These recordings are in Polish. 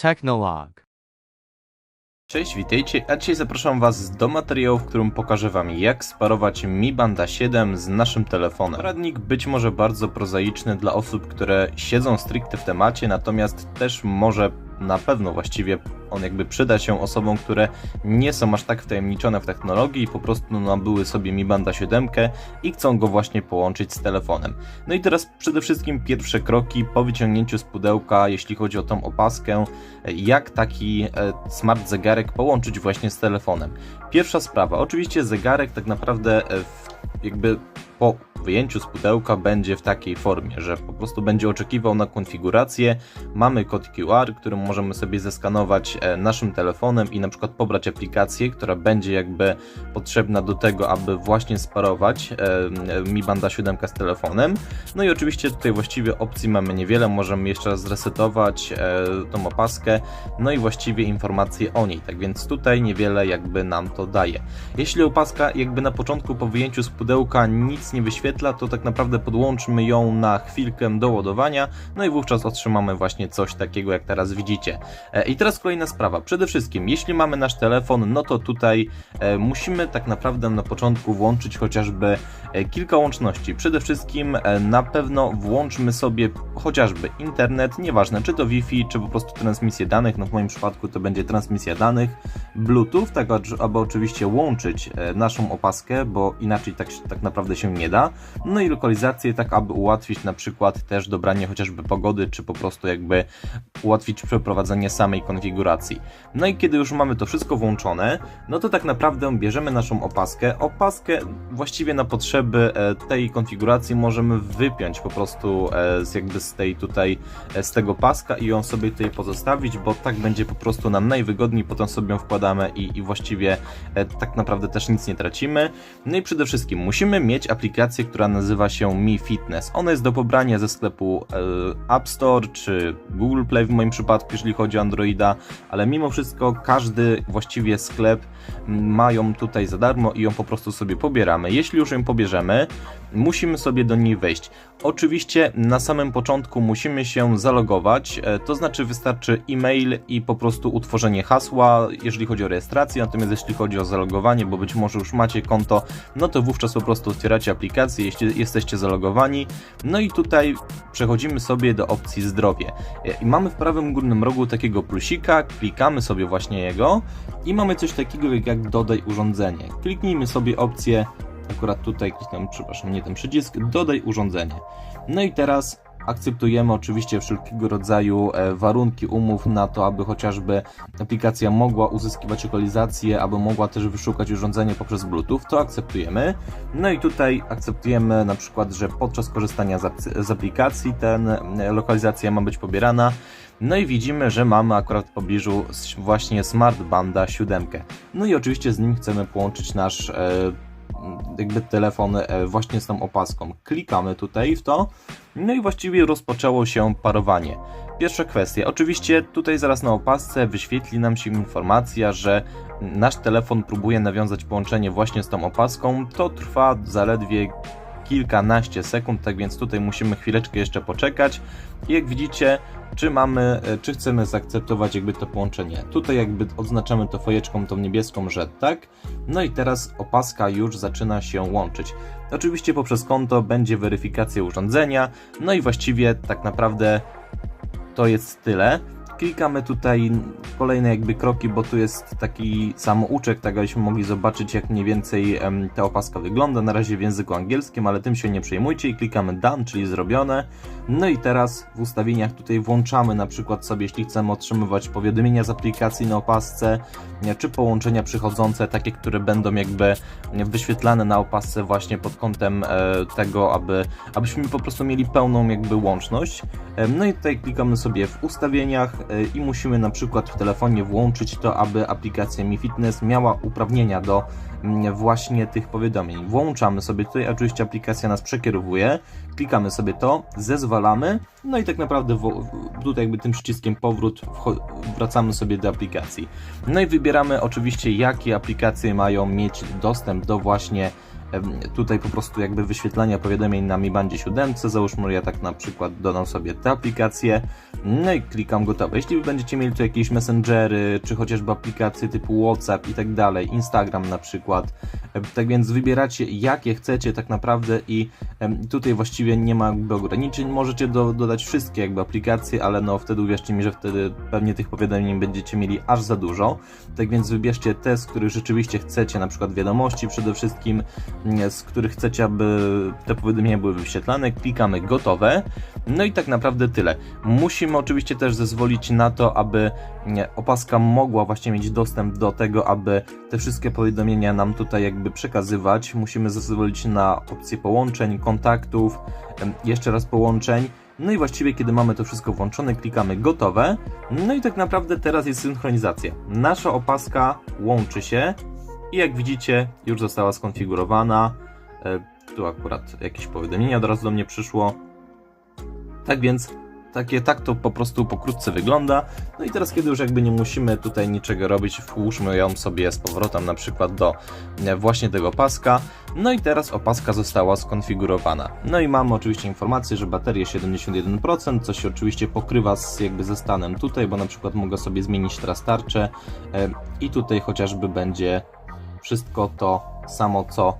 Technolog. Cześć, witajcie, a dzisiaj zapraszam Was do materiału, w którym pokażę Wam jak sparować Mi Banda 7 z naszym telefonem. Poradnik być może bardzo prozaiczny dla osób, które siedzą stricte w temacie, natomiast też może na pewno właściwie on jakby przyda się osobom, które nie są aż tak wtajemniczone w technologii i po prostu nabyły sobie Mi Banda 7 i chcą go właśnie połączyć z telefonem. No i teraz przede wszystkim pierwsze kroki po wyciągnięciu z pudełka, jeśli chodzi o tą opaskę, jak taki e, smart zegarek połączyć właśnie z telefonem. Pierwsza sprawa, oczywiście zegarek tak naprawdę e, jakby po wyjęciu z pudełka będzie w takiej formie, że po prostu będzie oczekiwał na konfigurację. Mamy kod QR, który możemy sobie zeskanować e, naszym telefonem i na przykład pobrać aplikację, która będzie jakby potrzebna do tego, aby właśnie sparować e, Mi Banda 7 z telefonem. No i oczywiście tutaj właściwie opcji mamy niewiele, możemy jeszcze raz zresetować e, tą opaskę, no i właściwie informacje o niej, tak więc tutaj niewiele jakby nam to daje. Jeśli opaska jakby na początku po wyjęciu z pudełka nic nie wyświetla, to tak naprawdę podłączmy ją na chwilkę do ładowania, no i wówczas otrzymamy właśnie coś takiego jak teraz widzicie. E, I teraz kolejna sprawa, przede wszystkim jeśli mamy nasz telefon, no to tutaj e, musimy tak naprawdę na początku włączyć chociażby e, kilka łączności. Przede wszystkim na pewno włączmy sobie chociażby internet, nieważne czy to Wi-Fi, czy po prostu transmisję danych, no w moim przypadku to będzie transmisja danych, Bluetooth, tak aby oczywiście łączyć e, naszą opaskę, bo inaczej tak, tak naprawdę się nie da, no i lokalizację, tak aby ułatwić na przykład też dobranie chociażby pogody, czy po prostu jakby ułatwić przeprowadzenie samej konfiguracji. No i kiedy już mamy to wszystko włączone, no to tak naprawdę bierzemy naszą opaskę. Opaskę właściwie na potrzeby e, tej konfiguracji możemy wypiąć po prostu e, z jakby z tej tutaj, z tego paska i ją sobie tutaj pozostawić, bo tak będzie po prostu nam najwygodniej, potem sobie ją i, i właściwie e, tak naprawdę też nic nie tracimy. No i przede wszystkim musimy mieć aplikację, która nazywa się Mi Fitness. Ona jest do pobrania ze sklepu e, App Store czy Google Play w moim przypadku, jeżeli chodzi o Androida, ale mimo wszystko każdy właściwie sklep m, ma ją tutaj za darmo i ją po prostu sobie pobieramy. Jeśli już ją pobierzemy, musimy sobie do niej wejść. Oczywiście na samym początku musimy się zalogować, e, to znaczy wystarczy e-mail i po prostu utworzenie hasła, jeżeli chodzi o rejestrację, natomiast jeśli chodzi o zalogowanie, bo być może już macie konto, no to wówczas po prostu otwieracie aplikację, jeśli jesteście zalogowani, no i tutaj przechodzimy sobie do opcji zdrowie. E, I mamy w prawym górnym rogu takiego plusika, klikamy sobie właśnie jego i mamy coś takiego jak dodaj urządzenie. Kliknijmy sobie opcję akurat tutaj kliknę, przepraszam, nie ten przycisk, dodaj urządzenie. No i teraz akceptujemy oczywiście wszelkiego rodzaju e, warunki umów na to, aby chociażby aplikacja mogła uzyskiwać lokalizację, aby mogła też wyszukać urządzenie poprzez Bluetooth, to akceptujemy. No i tutaj akceptujemy na przykład, że podczas korzystania z, ap- z aplikacji ten e, lokalizacja ma być pobierana. No i widzimy, że mamy akurat w pobliżu właśnie Smart Banda 7. No i oczywiście z nim chcemy połączyć nasz e, jakby telefon e, właśnie z tą opaską. Klikamy tutaj w to, no i właściwie rozpoczęło się parowanie. Pierwsza kwestia, oczywiście tutaj zaraz na opasce wyświetli nam się informacja, że nasz telefon próbuje nawiązać połączenie właśnie z tą opaską. To trwa zaledwie kilkanaście sekund, tak więc tutaj musimy chwileczkę jeszcze poczekać. I jak widzicie, czy mamy, e, czy chcemy zaakceptować jakby to połączenie. Tutaj jakby odznaczamy to fojeczką tą niebieską, że tak. No i teraz opaska już zaczyna się łączyć. Oczywiście poprzez konto będzie weryfikacja urządzenia, no i właściwie tak naprawdę to jest tyle. Klikamy tutaj kolejne jakby kroki, bo tu jest taki samouczek, tak abyśmy mogli zobaczyć jak mniej więcej ta opaska wygląda. Na razie w języku angielskim, ale tym się nie przejmujcie i klikamy done, czyli zrobione. No i teraz w ustawieniach tutaj włączamy na przykład sobie, jeśli chcemy otrzymywać powiadomienia z aplikacji na opasce, czy połączenia przychodzące, takie, które będą jakby wyświetlane na opasce właśnie pod kątem e, tego, aby, abyśmy po prostu mieli pełną jakby łączność. No i tutaj klikamy sobie w ustawieniach i musimy na przykład w telefonie włączyć to, aby aplikacja Mi Fitness miała uprawnienia do mm, właśnie tych powiadomień. Włączamy sobie tutaj, oczywiście aplikacja nas przekierowuje, klikamy sobie to, zezwalamy, no i tak naprawdę tutaj jakby tym przyciskiem powrót wracamy sobie do aplikacji. No i wybieramy oczywiście jakie aplikacje mają mieć dostęp do właśnie tutaj po prostu jakby wyświetlania powiadomień na Mi Bandzie 7. Załóżmy, ja tak na przykład dodam sobie tę aplikację, no i klikam gotowe. Jeśli będziecie mieli tu jakieś messengery, czy chociażby aplikacje typu WhatsApp i tak dalej, Instagram na przykład, tak więc wybieracie jakie chcecie tak naprawdę i tutaj właściwie nie ma jakby ograniczeń. Możecie do, dodać wszystkie jakby aplikacje, ale no wtedy uwierzcie mi, że wtedy pewnie tych powiadomień będziecie mieli aż za dużo. Tak więc wybierzcie te, z których rzeczywiście chcecie, na przykład wiadomości przede wszystkim, mm, z których chcecie, aby te powiadomienia były wyświetlane. Klikamy gotowe. No i tak naprawdę tyle. Musimy oczywiście też zezwolić na to, aby nie, opaska mogła właśnie mieć dostęp do tego, aby te wszystkie powiadomienia nam tutaj jakby przekazywać. Musimy zezwolić na opcję połączeń, kontaktów, jeszcze raz połączeń. No i właściwie, kiedy mamy to wszystko włączone, klikamy gotowe. No i tak naprawdę teraz jest synchronizacja. Nasza opaska łączy się i jak widzicie, już została skonfigurowana. E, Tu akurat jakieś powiadomienie od razu do mnie przyszło. Tak więc takie, tak to po prostu pokrótce wygląda. No i teraz, kiedy już jakby nie musimy tutaj niczego robić, włóżmy ją sobie z powrotem na przykład do e, właśnie tego paska. No i teraz opaska została skonfigurowana. No i mamy oczywiście informację, że bateria 71%, co się oczywiście pokrywa z, jakby ze stanem tutaj, bo na przykład mogę sobie zmienić teraz tarczę e, i tutaj chociażby będzie wszystko to samo, co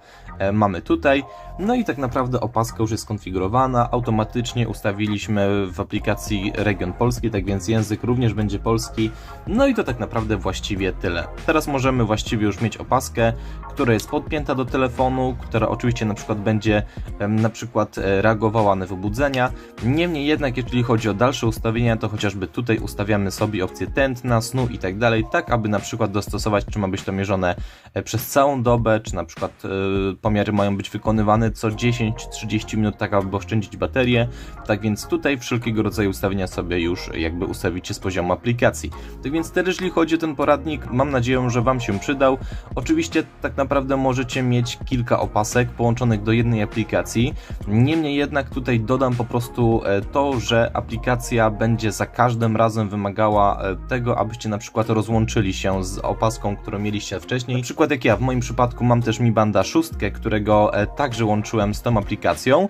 mamy tutaj. No i tak naprawdę opaska już jest skonfigurowana. Automatycznie ustawiliśmy w aplikacji region polski, tak więc język również będzie polski. No i to tak naprawdę właściwie tyle. Teraz możemy właściwie już mieć opaskę, która jest podpięta do telefonu, która oczywiście na przykład będzie na przykład e, reagowała na wybudzenia. Niemniej jednak, jeżeli chodzi o dalsze ustawienia, to chociażby tutaj ustawiamy sobie opcję tętna, snu i tak dalej, tak aby na przykład dostosować, czy ma być to mierzone e, przez całą dobę, czy na przykład e, pomiary mają być wykonywane co 10-30 minut, tak aby oszczędzić baterię. Tak więc tutaj wszelkiego rodzaju ustawienia sobie już jakby ustawicie z poziomu aplikacji. Tak więc tyle, jeżeli chodzi o ten poradnik, mam nadzieję, że Wam się przydał. Oczywiście tak naprawdę możecie mieć kilka opasek połączonych do jednej aplikacji. Niemniej jednak tutaj dodam po prostu e, to, że aplikacja będzie za każdym razem wymagała e, tego, abyście na przykład rozłączyli się z opaską, którą mieliście wcześniej. Na przykład jak ja, w moim przypadku mam też Mi Banda 6, którego e, także łączyłem z tą aplikacją.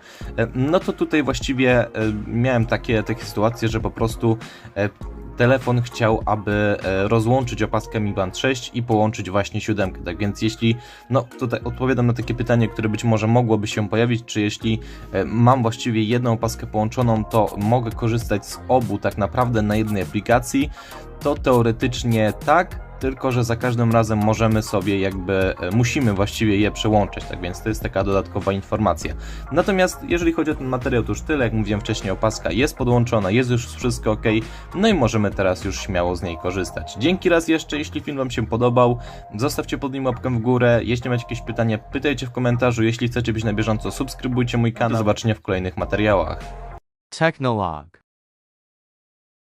No to tutaj właściwie miałem takie, takie sytuacje, że po prostu telefon chciał, aby e, rozłączyć opaskę Mi Band 6 i połączyć właśnie siódemkę. Tak więc jeśli, no tutaj odpowiadam na takie pytanie, które być może mogłoby się pojawić, czy jeśli e, mam właściwie jedną opaskę połączoną, to mogę korzystać z obu tak naprawdę na jednej aplikacji, to teoretycznie tak, tylko że za każdym razem możemy sobie jakby, e, musimy właściwie je przełączyć, tak więc to jest taka dodatkowa informacja. Natomiast jeżeli chodzi o ten materiał, to już tyle, jak mówiłem wcześniej, opaska jest podłączona, jest już wszystko ok, no i możemy teraz już śmiało z niej korzystać. Dzięki raz jeszcze, jeśli film Wam się podobał, zostawcie pod nim łapkę w górę, jeśli macie jakieś pytania, pytajcie w komentarzu, jeśli chcecie być na bieżąco, subskrybujcie mój kanał, do zobaczenia w kolejnych materiałach. Technolog.